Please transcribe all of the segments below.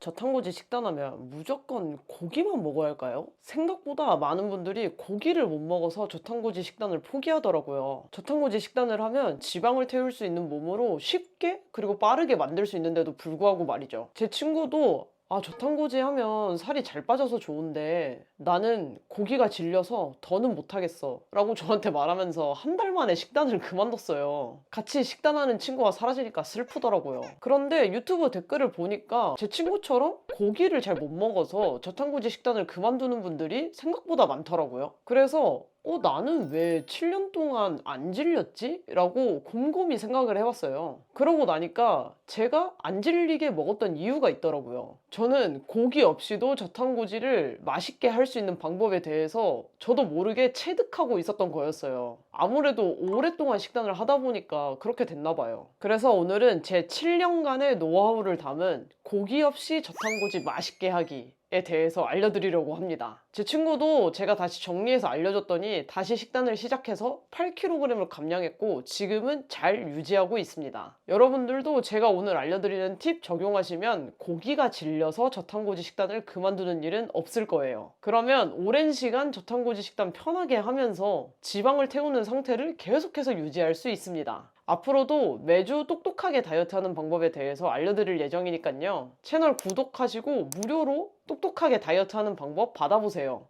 저탄고지 식단하면 무조건 고기만 먹어야 할까요? 생각보다 많은 분들이 고기를 못 먹어서 저탄고지 식단을 포기하더라고요. 저탄고지 식단을 하면 지방을 태울 수 있는 몸으로 쉽게 그리고 빠르게 만들 수 있는데도 불구하고 말이죠. 제 친구도 아, 저탄고지 하면 살이 잘 빠져서 좋은데 나는 고기가 질려서 더는 못하겠어. 라고 저한테 말하면서 한 달 만에 식단을 그만뒀어요. 같이 식단하는 친구가 사라지니까 슬프더라고요. 그런데 유튜브 댓글을 보니까 제 친구처럼 고기를 잘 못 먹어서 저탄고지 식단을 그만두는 분들이 생각보다 많더라고요. 그래서 어, 나는 왜 7년 동안 안 질렸지? 라고 곰곰이 생각을 해봤어요. 그러고 나니까 제가 안 질리게 먹었던 이유가 있더라고요. 저는 고기 없이도 저탄고지를 맛있게 할 수 있는 방법에 대해서 저도 모르게 체득하고 있었던 거였어요. 아무래도 오랫동안 식단을 하다 보니까 그렇게 됐나 봐요. 그래서 오늘은 제 7년간의 노하우를 담은 고기 없이 저탄고지 맛있게 하기 에 대해서 알려드리려고 합니다. 제 친구도 제가 다시 정리해서 알려줬더니 다시 식단을 시작해서 8kg을 감량했고 지금은 잘 유지하고 있습니다. 여러분들도 제가 오늘 알려드리는 팁 적용하시면 고기가 질려서 저탄고지 식단을 그만두는 일은 없을 거예요. 그러면 오랜 시간 저탄고지 식단 편하게 하면서 지방을 태우는 상태를 계속해서 유지할 수 있습니다. 앞으로도 매주 똑똑하게 다이어트하는 방법에 대해서 알려드릴 예정이니까요. 채널 구독하시고 무료로 똑똑하게 다이어트하는 방법 받아보세요.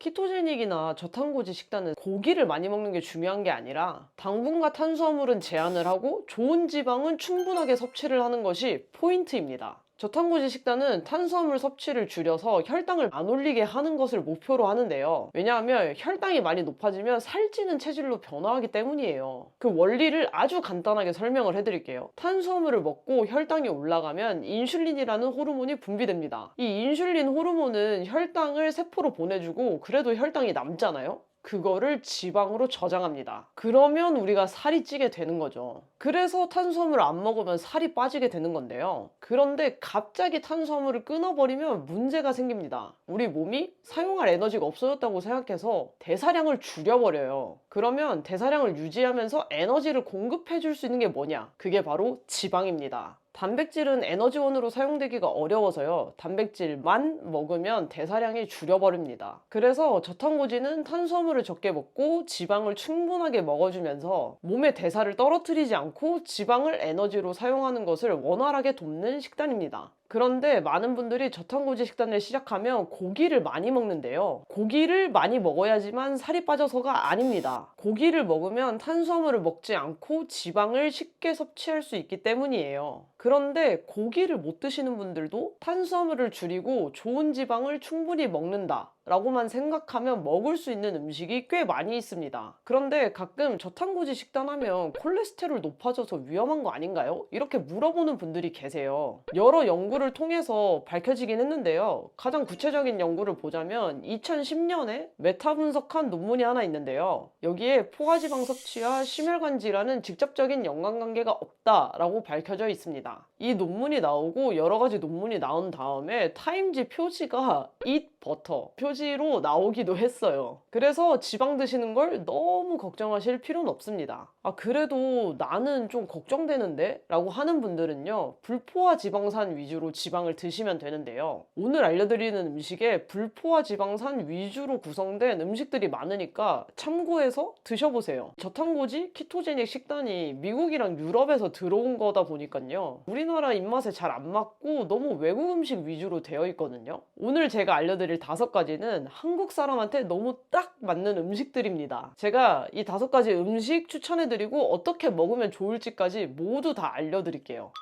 키토제닉이나 저탄고지 식단은 고기를 많이 먹는 게 중요한 게 아니라 당분과 탄수화물은 제한을 하고 좋은 지방은 충분하게 섭취를 하는 것이 포인트입니다. 저탄고지 식단은 탄수화물 섭취를 줄여서 혈당을 안 올리게 하는 것을 목표로 하는데요. 왜냐하면 혈당이 많이 높아지면 살찌는 체질로 변화하기 때문이에요. 그 원리를 아주 간단하게 설명을 해드릴게요. 탄수화물을 먹고 혈당이 올라가면 인슐린이라는 호르몬이 분비됩니다. 이 인슐린 호르몬은 혈당을 세포로 보내주고 그래도 혈당이 남잖아요. 그거를 지방으로 저장합니다. 그러면 우리가 살이 찌게 되는 거죠. 그래서 탄수화물을 안 먹으면 살이 빠지게 되는 건데요. 그런데 갑자기 탄수화물을 끊어버리면 문제가 생깁니다. 우리 몸이 사용할 에너지가 없어졌다고 생각해서 대사량을 줄여버려요. 그러면 대사량을 유지하면서 에너지를 공급해 줄 수 있는 게 뭐냐? 그게 바로 지방입니다. 단백질은 에너지원으로 사용되기가 어려워서요. 단백질만 먹으면 대사량이 줄여버립니다. 그래서 저탄고지는 탄수화물을 적게 먹고 지방을 충분하게 먹어주면서 몸의 대사를 떨어뜨리지 않고 지방을 에너지로 사용하는 것을 원활하게 돕는 식단입니다. 그런데 많은 분들이 저탄고지 식단을 시작하면 고기를 많이 먹는데요. 고기를 많이 먹어야지만 살이 빠져서가 아닙니다. 고기를 먹으면 탄수화물을 먹지 않고 지방을 쉽게 섭취할 수 있기 때문이에요. 그런데 고기를 못 드시는 분들도 탄수화물을 줄이고 좋은 지방을 충분히 먹는다. 라고만 생각하면 먹을 수 있는 음식이 꽤 많이 있습니다. 그런데 가끔 저탄고지 식단하면 콜레스테롤 높아져서 위험한 거 아닌가요? 이렇게 물어보는 분들이 계세요. 여러 연구를 통해서 밝혀지긴 했는데요. 가장 구체적인 연구를 보자면 2010년에 메타 분석한 논문이 하나 있는데요. 여기에 포화지방 섭취와 심혈관 질환은 직접적인 연관관계가 없다라고 밝혀져 있습니다. 이 논문이 나오고 여러 가지 논문이 나온 다음에 타임지 표지가 eat 버터 표지로 나오기도 했어요. 그래서 지방 드시는 걸 너무 걱정하실 필요는 없습니다. 아, 그래도 나는 좀 걱정되는데? 라고 하는 분들은요, 불포화 지방산 위주로 지방을 드시면 되는데요. 오늘 알려드리는 음식에 불포화 지방산 위주로 구성된 음식들이 많으니까 참고해서 드셔보세요. 저탄고지 키토제닉 식단이 미국이랑 유럽에서 들어온 거다 보니까요. 우리나라 입맛에 잘 안 맞고 너무 외국 음식 위주로 되어 있거든요. 오늘 제가 알려드릴 다섯 가지는 한국 사람한테 너무 딱 맞는 음식들입니다. 제가 이 다섯 가지 음식 추천해드리고 어떻게 먹으면 좋을지까지 모두 다 알려드릴게요.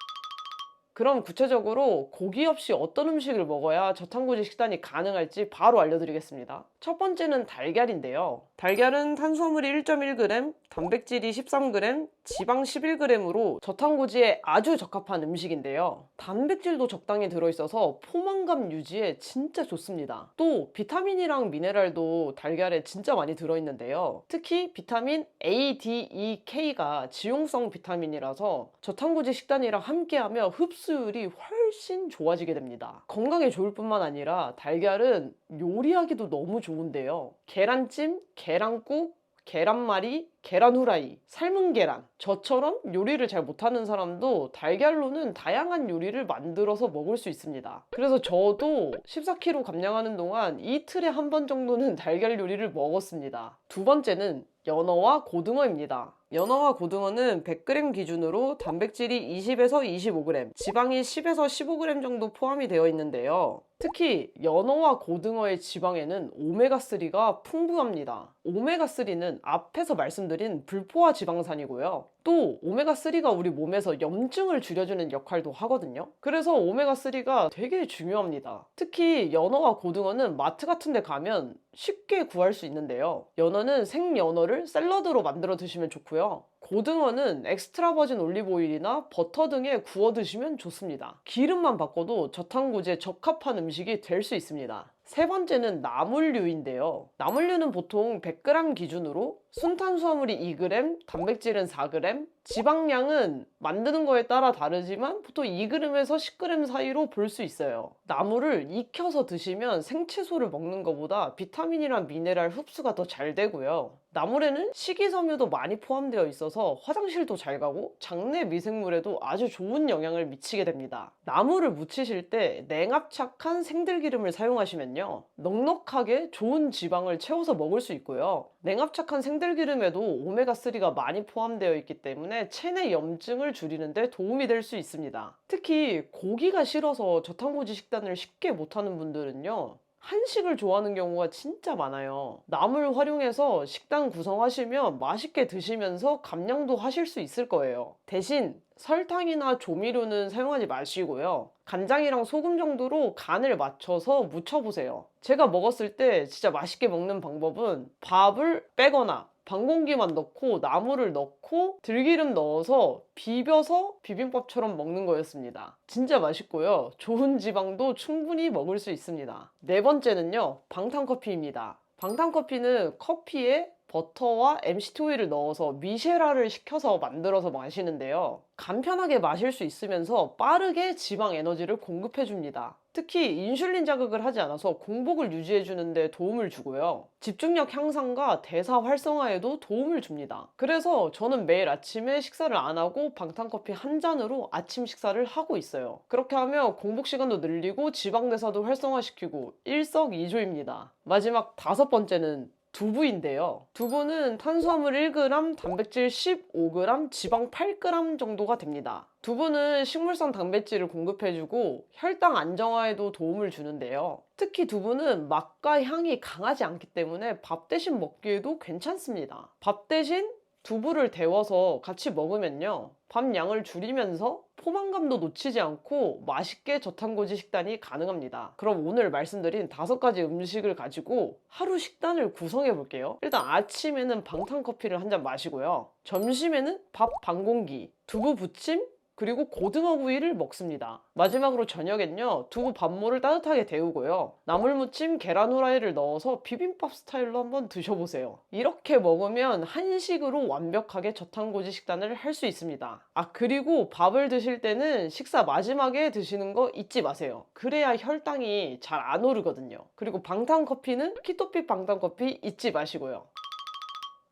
그럼 구체적으로 고기 없이 어떤 음식을 먹어야 저탄고지 식단이 가능할지 바로 알려드리겠습니다. 첫 번째는 달걀인데요. 달걀은 탄수화물이 1.1g, 단백질이 13g, 지방 11g으로 저탄고지에 아주 적합한 음식인데요. 단백질도 적당히 들어있어서 포만감 유지에 진짜 좋습니다. 또 비타민이랑 미네랄도 달걀에 진짜 많이 들어있는데요. 특히 비타민 A, D, E, K가 지용성 비타민이라서 저탄고지 식단이랑 함께하며 흡수율이 훨씬 좋아지게 됩니다. 건강에 좋을 뿐만 아니라 달걀은 요리하기도 너무 좋은데요. 계란찜, 계란국, 계란말이, 계란 후라이, 삶은 계란. 저처럼 요리를 잘 못하는 사람도 달걀로는 다양한 요리를 만들어서 먹을 수 있습니다. 그래서 저도 14kg 감량하는 동안 이틀에 한 번 정도는 달걀 요리를 먹었습니다. 두 번째는 연어와 고등어입니다. 연어와 고등어는 100g 기준으로 단백질이 20에서 25g, 지방이 10에서 15g 정도 포함이 되어 있는데요. 특히 연어와 고등어의 지방에는 오메가3가 풍부합니다. 오메가3는 앞에서 말씀드린 불포화 지방산이고요. 또 오메가3가 우리 몸에서 염증을 줄여주는 역할도 하거든요. 그래서 오메가3가 되게 중요합니다. 특히 연어와 고등어는 마트 같은 데 가면 쉽게 구할 수 있는데요. 연어는 생연어를 샐러드로 만들어 드시면 좋고요. 고등어는 엑스트라 버진 올리브 오일이나 버터 등에 구워 드시면 좋습니다. 기름만 바꿔도 저탄고지에 적합한 음식이 될 수 있습니다. 세 번째는 나물류인데요. 나물류는 보통 100g 기준으로 순탄수화물이 2g, 단백질은 4g, 지방량은 만드는 거에 따라 다르지만 보통 2g에서 10g 사이로 볼 수 있어요. 나물을 익혀서 드시면 생채소를 먹는 것보다 비타민이랑 미네랄 흡수가 더 잘 되고요. 나물에는 식이섬유도 많이 포함되어 있어서 화장실도 잘 가고 장내 미생물에도 아주 좋은 영향을 미치게 됩니다. 나물을 무치실 때 냉압착한 생들기름을 사용하시면요. 넉넉하게 좋은 지방을 채워서 먹을 수 있고요. 냉압착한 생들기름에도 오메가3가 많이 포함되어 있기 때문에 체내 염증을 줄이는데 도움이 될 수 있습니다. 특히 고기가 싫어서 저탄고지 식단을 쉽게 못하는 분들은요. 한식을 좋아하는 경우가 진짜 많아요. 나물 활용해서 식단 구성하시면 맛있게 드시면서 감량도 하실 수 있을 거예요. 대신 설탕이나 조미료는 사용하지 마시고요. 간장이랑 소금 정도로 간을 맞춰서 무쳐보세요. 제가 먹었을 때 진짜 맛있게 먹는 방법은 밥을 빼거나 반공기만 넣고 나물을 넣고 들기름 넣어서 비벼서 비빔밥처럼 먹는 거였습니다. 진짜 맛있고요. 좋은 지방도 충분히 먹을 수 있습니다. 네 번째는요. 방탄커피입니다. 방탄커피는 커피에 버터와 MCT 오일을 넣어서 미쉐라를 시켜서 만들어서 마시는데요. 간편하게 마실 수 있으면서 빠르게 지방 에너지를 공급해 줍니다. 특히 인슐린 자극을 하지 않아서 공복을 유지해 주는데 도움을 주고요. 집중력 향상과 대사 활성화에도 도움을 줍니다. 그래서 저는 매일 아침에 식사를 안 하고 방탄커피 한 잔으로 아침 식사를 하고 있어요. 그렇게 하면 공복 시간도 늘리고 지방 대사도 활성화시키고 일석이조입니다. 마지막 다섯 번째는 두부인데요. 두부는 탄수화물 1g, 단백질 15g, 지방 8g 정도가 됩니다. 두부는 식물성 단백질을 공급해주고 혈당 안정화에도 도움을 주는데요. 특히 두부는 맛과 향이 강하지 않기 때문에 밥 대신 먹기에도 괜찮습니다. 밥 대신 두부를 데워서 같이 먹으면요. 밥 양을 줄이면서 포만감도 놓치지 않고 맛있게 저탄고지 식단이 가능합니다. 그럼 오늘 말씀드린 다섯 가지 음식을 가지고 하루 식단을 구성해 볼게요. 일단 아침에는 방탄 커피를 한 잔 마시고요. 점심에는 밥 반 공기, 두부 부침, 그리고 고등어 구이를 먹습니다. 마지막으로 저녁엔요, 두부 밥물을 따뜻하게 데우고요. 나물무침, 계란 후라이를 넣어서 비빔밥 스타일로 한번 드셔보세요. 이렇게 먹으면 한식으로 완벽하게 저탄고지 식단을 할 수 있습니다. 아, 그리고 밥을 드실 때는 식사 마지막에 드시는 거 잊지 마세요. 그래야 혈당이 잘 안 오르거든요. 그리고 방탄커피는 키토피 방탄커피 잊지 마시고요.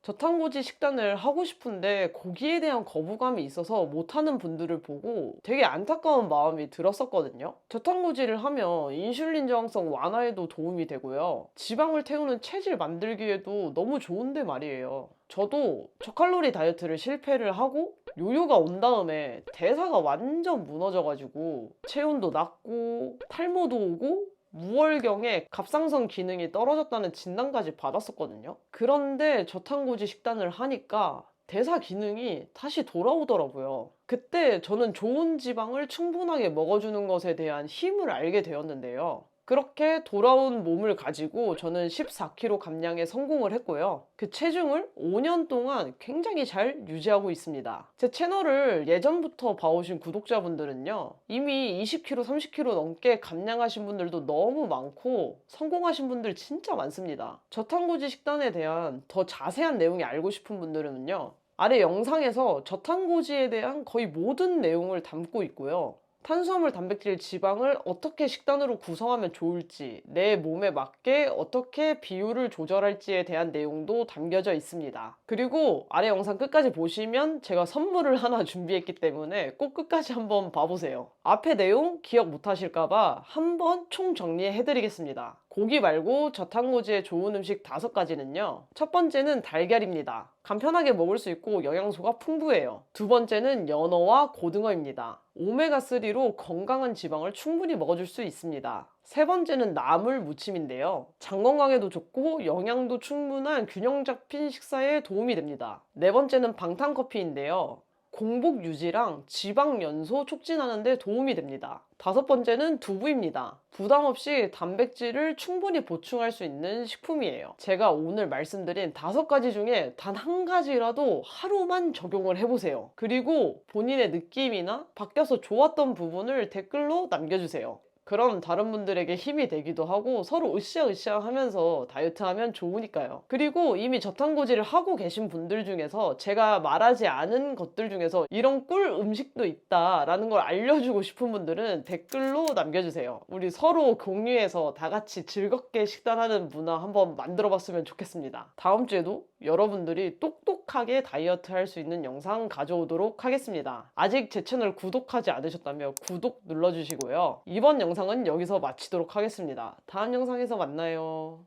저탄고지 식단을 하고 싶은데 고기에 대한 거부감이 있어서 못하는 분들을 보고 되게 안타까운 마음이 들었었거든요. 저탄고지를 하면 인슐린 저항성 완화에도 도움이 되고요. 지방을 태우는 체질 만들기에도 너무 좋은데 말이에요. 저도 저칼로리 다이어트를 실패를 하고 요요가 온 다음에 대사가 완전 무너져가지고 체온도 낮고 탈모도 오고 무월경에 갑상선 기능이 떨어졌다는 진단까지 받았었거든요. 그런데 저탄고지 식단을 하니까 대사 기능이 다시 돌아오더라고요. 그때 저는 좋은 지방을 충분하게 먹어주는 것에 대한 힘을 알게 되었는데요. 그렇게 돌아온 몸을 가지고 저는 14kg 감량에 성공을 했고요. 그 체중을 5년 동안 굉장히 잘 유지하고 있습니다. 제 채널을 예전부터 봐오신 구독자분들은요. 이미 20kg, 30kg 넘게 감량하신 분들도 너무 많고 성공하신 분들 진짜 많습니다. 저탄고지 식단에 대한 더 자세한 내용이 알고 싶은 분들은요. 아래 영상에서 저탄고지에 대한 거의 모든 내용을 담고 있고요. 탄수화물, 단백질, 지방을 어떻게 식단으로 구성하면 좋을지, 내 몸에 맞게 어떻게 비율을 조절할지에 대한 내용도 담겨져 있습니다. 그리고 아래 영상 끝까지 보시면 제가 선물을 하나 준비했기 때문에 꼭 끝까지 한번 봐보세요. 앞에 내용 기억 못 하실까봐 한번 총 정리해 드리겠습니다. 고기 말고 저탄고지에 좋은 음식 다섯 가지는요. 첫 번째는 달걀입니다. 간편하게 먹을 수 있고 영양소가 풍부해요. 두 번째는 연어와 고등어입니다. 오메가3로 건강한 지방을 충분히 먹어줄 수 있습니다. 세 번째는 나물 무침인데요. 장 건강에도 좋고 영양도 충분한 균형 잡힌 식사에 도움이 됩니다. 네 번째는 방탄커피인데요. 공복 유지랑 지방 연소 촉진하는 데 도움이 됩니다. 다섯 번째는 두부입니다. 부담 없이 단백질을 충분히 보충할 수 있는 식품이에요. 제가 오늘 말씀드린 다섯 가지 중에 단 한 가지라도 하루만 적용을 해보세요. 그리고 본인의 느낌이나 바뀌어서 좋았던 부분을 댓글로 남겨주세요. 그럼 다른 분들에게 힘이 되기도 하고 서로 으쌰으쌰 하면서 다이어트 하면 좋으니까요. 그리고 이미 저탄고지를 하고 계신 분들 중에서 제가 말하지 않은 것들 중에서 이런 꿀 음식도 있다라는 걸 알려주고 싶은 분들은 댓글로 남겨주세요. 우리 서로 공유해서 다 같이 즐겁게 식단하는 문화 한번 만들어 봤으면 좋겠습니다. 다음 주에도 여러분들이 똑똑하게 다이어트 할 수 있는 영상 가져오도록 하겠습니다. 아직 제 채널 구독하지 않으셨다면 구독 눌러주시고요. 이번 영상은 여기서 마치도록 하겠습니다. 다음 영상에서 만나요.